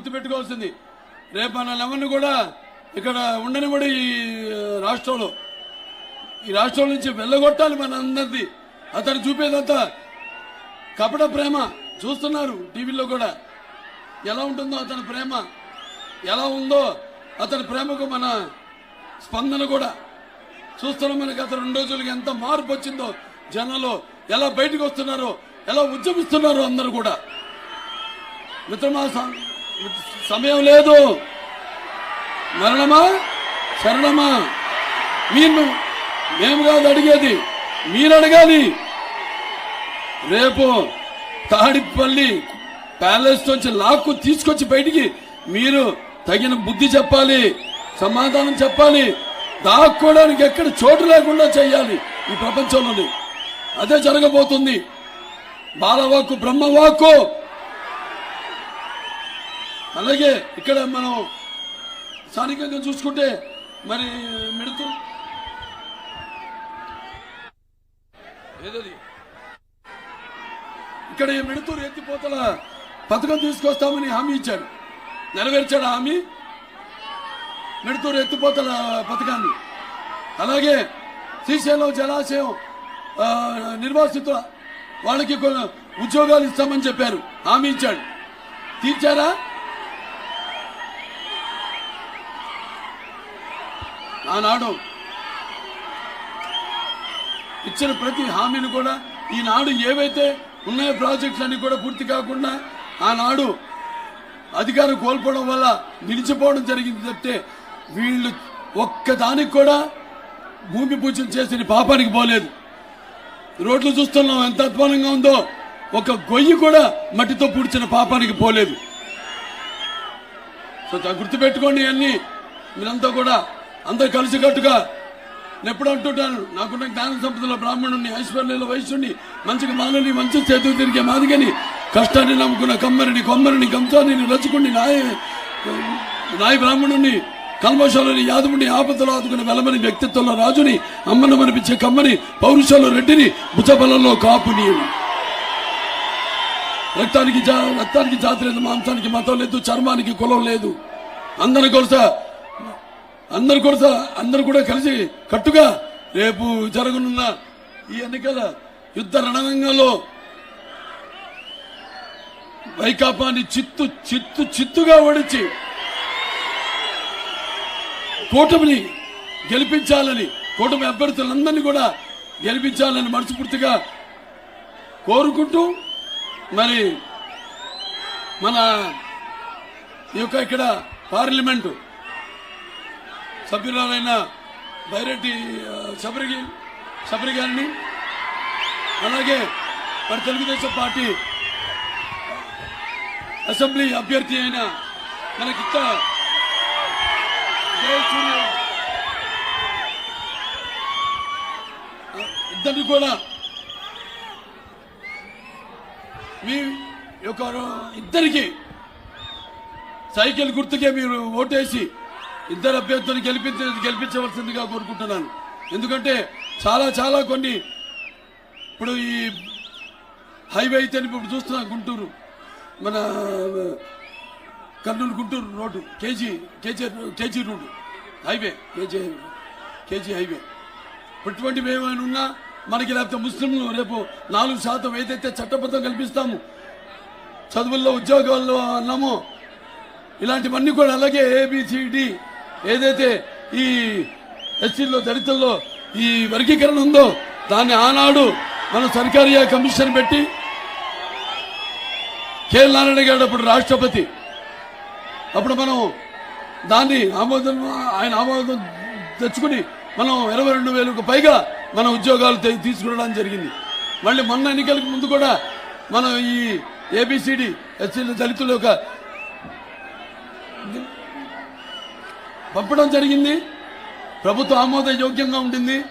గుర్తుపెట్టుకోవాల్సింది. రేపు మన ఎవరిని కూడా ఇక్కడ ఉండనివ్వడు ఈ రాష్ట్రంలో. ఈ రాష్ట్రం నుంచి వెళ్ళగొట్టాలి మన అందరిది అతను చూపేదంతా కపట ప్రేమ చూస్తున్నారు టీవీలో కూడా. ఎలా ఉంటుందో అతని ప్రేమ ఎలా ఉందో అతని ప్రేమకు మన స్పందన కూడా. చూస్తున్నాం మనకి అతను రెండు రోజులకి ఎంత మార్పు వచ్చిందో జనంలో ఎలా బయటకు వస్తున్నారో ఎలా ఉద్యమిస్తున్నారో అందరూ కూడా. మిత్రమా సమయం లేదు. మరణమా? శరణమా? మీరు మేము కాదు అడిగేది మీరు అడగాలి. రేపు తాడిపల్లి ప్యాలెస్ నుంచి లాక్కు తీసుకొచ్చి బయటికి మీరు తగిన బుద్ధి చెప్పాలి సమాధానం చెప్పాలి దాక్కోవడానికి ఎక్కడ చోటు లేకుండా చేయాలి ఈ ప్రపంచంలోని. అదే జరగబోతుంది. బాలవాక్కు బ్రహ్మవాక్కు అలాగే ఇక్కడ మనం స్థానికంగా చూసుకుంటే మరి మిడుతూ ఏదది? ఇక్కడ ఈ ఎత్తిపోతల పథకం తీసుకొస్తామని హామీ ఇచ్చాడు నెరవేర్చాడు హామీ? మిడతూరు ఎత్తిపోతల పథకాన్ని. అలాగే శ్రీశైలం జలాశయం నిర్వాసితుల వాళ్ళకి ఉద్యోగాలు ఇస్తామని చెప్పారు. హామీ ఇచ్చాడు. తీర్చారా? ఆనాడు ఇచ్చిన ప్రతి హామీని కూడా ఈనాడు ఏవైతే ఉన్నాయో ప్రాజెక్టులన్నీ కూడా పూర్తి కాకుండా ఆనాడు అధికారం కోల్పోవడం వల్ల నిలిచిపోవడం జరిగింది తప్పితే వీళ్ళు ఒక్కదానికి కూడా భూమి పూజన చేసిన పాపానికి పోలేదు. రోడ్లు చూస్తున్నాం ఎంత అధ్వానంగా ఉందో. ఒక గొయ్యి కూడా మట్టితో పూడ్చిన పాపానికి పోలేదు. సో గుర్తుపెట్టుకోండి అన్నీ మీరంతా కూడా అందరు కలిసికట్టుగా నేను ఎప్పుడు అంటుంటాను నాకున్న జ్ఞాన సంపదలో బ్రాహ్మణుని ఐశ్వర్యంలో వైశ్యుని మంచిగా మాలని మంచి చేతులు తిరిగే మాదిగని కష్టాన్ని నమ్ముకున్న కమ్మరిని కొమ్మరిని కంసాని రచుకుని నాయ నాయ బ్రాహ్మణుని కల్మశాలని యాదవుని ఆపదలో ఆదుకున్న వెలమని వ్యక్తిత్వంలో రాజుని అమ్మను అనిపించే కమ్మని పౌరుషంలో రెడ్డిని భుజబలంలో కాపుని రక్తానికి జా రక్తానికి జాతి లేదు మాంసానికి మతం లేదు చర్మానికి కులం లేదు. అందరి కొరత అందరు కూడా అందరు కూడా కలిసి కట్టుగా రేపు జరగనున్న ఈ ఎన్నికల యుద్ధ రణరంగంలో వైకాపాని చిత్తు చిత్తు చిత్తుగా ఓడించి కూటమిని గెలిపించాలని కూటమి అభ్యర్థులందరినీ కూడా గెలిపించాలని మనస్ఫూర్తిగా కోరుకుంటూ మరి మన ఈ యొక్క ఇక్కడ పార్లమెంటు సభ్యురాలైన బైరెడ్డి శబరి శబరి గారిని అలాగే మరి తెలుగుదేశం పార్టీ అసెంబ్లీ అభ్యర్థి అయిన మనకి జయసూర్య ఇద్దరిని కూడా మీ యొక్క ఇద్దరికి సైకిల్ గుర్తుకే మీరు ఓటేసి ఇద్దరు అభ్యర్థులు గెలిపించ గెలిపించవలసిందిగా కోరుకుంటున్నాను. ఎందుకంటే చాలా చాలా కొన్ని ఇప్పుడు ఈ హైవే అయితే ఇప్పుడు చూస్తున్నా గుంటూరు. మన Kurnool Guntur road KG KG KG road highway KG KG highway. ఇటువంటివి ఏమైనా ఉన్నా మనకి లేకపోతే ముస్లింలు రేపు నాలుగు శాతం ఏదైతే చట్టబద్ధం కల్పిస్తాము చదువుల్లో ఉద్యోగాల్లో అన్నామో ఇలాంటివన్నీ కూడా అలాగే ఏబిసిడి ఏదైతే ఈ ఎస్సీల్లో దళితుల్లో ఈ వర్గీకరణ ఉందో దాన్ని ఆనాడు మనం సర్కారీ కమిషన్ పెట్టి కె నారాయణ గారు అప్పుడు రాష్ట్రపతి. అప్పుడు మనం దాన్ని ఆమోదం ఆయన ఆమోదం తెచ్చుకుని మనం ఇరవై రెండు వేలకు పైగా మన ఉద్యోగాలు తీసుకురావడం జరిగింది. మళ్ళీ మొన్న ఎన్నికలకు ముందు కూడా మనం ఈ ఏబిసిడి ఎస్సీలు దళితుల యొక్క పంపడం జరిగింది. ప్రభుత్వ ఆమోద యోగ్యంగా ఉండింది.